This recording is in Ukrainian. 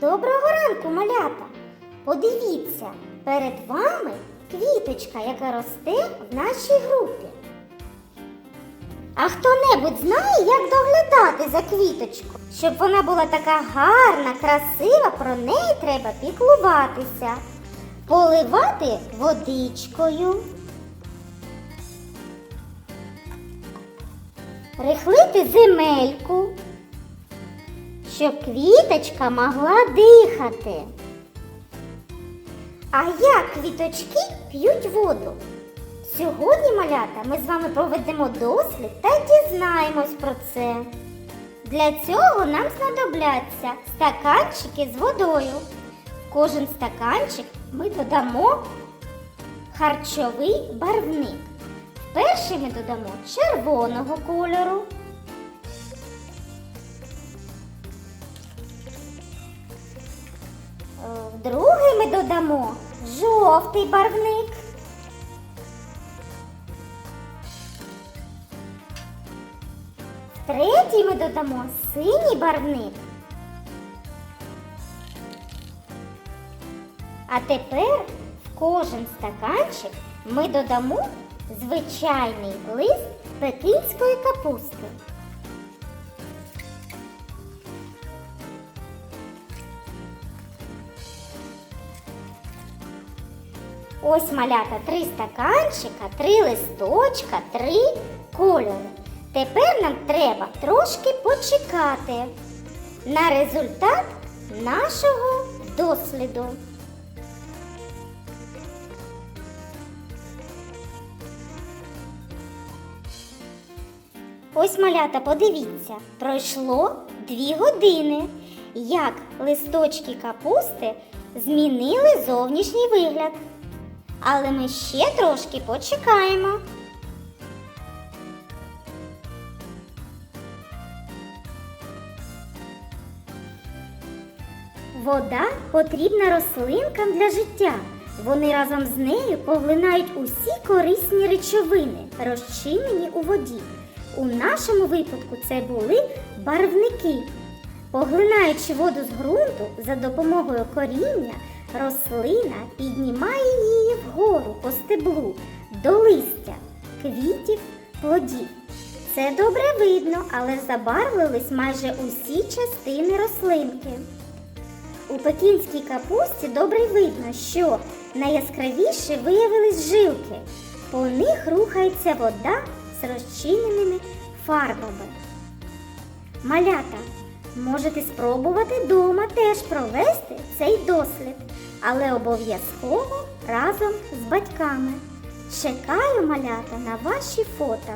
Доброго ранку, малята! Подивіться, перед вами квіточка, яка росте в нашій групі. А хто-небудь знає, як доглядати за квіточку? Щоб вона була така гарна, красива, про неї треба піклуватися, поливати водичкою, рихлити земельку, щоб квіточка могла дихати. А як квіточки п'ють воду? Сьогодні, малята, ми з вами проведемо дослід та дізнаємось про це. Для цього нам знадобляться стаканчики з водою. В кожен стаканчик ми додамо харчовий барвник. Перший ми додамо червоного кольору. Другий ми додамо жовтий барвник. Третій ми додамо синій барвник. А тепер в кожен стаканчик ми додамо звичайний лист пекинської капусти. Ось малята три стаканчика, три листочка, три кольори. Тепер нам треба трошки почекати на результат нашого досліду. Ось малята, подивіться, пройшло дві години, як листочки капусти змінили зовнішній вигляд. Але ми ще трошки почекаємо. Вода потрібна рослинкам для життя. Вони разом з нею поглинають усі корисні речовини, розчинені у воді. У нашому випадку це були барвники. Поглинаючи воду з ґрунту за допомогою коріння, рослина піднімає її вгору по стеблу до листя, квітів, плодів. Це добре видно, але забарвились майже усі частини рослинки. У пекінській капусті добре видно, що найяскравіше виявились жилки. По них рухається вода з розчиненими фарбами. Малята, можете спробувати вдома теж провести цей дослід, але обов'язково разом з батьками. Чекаю малята на ваші фото.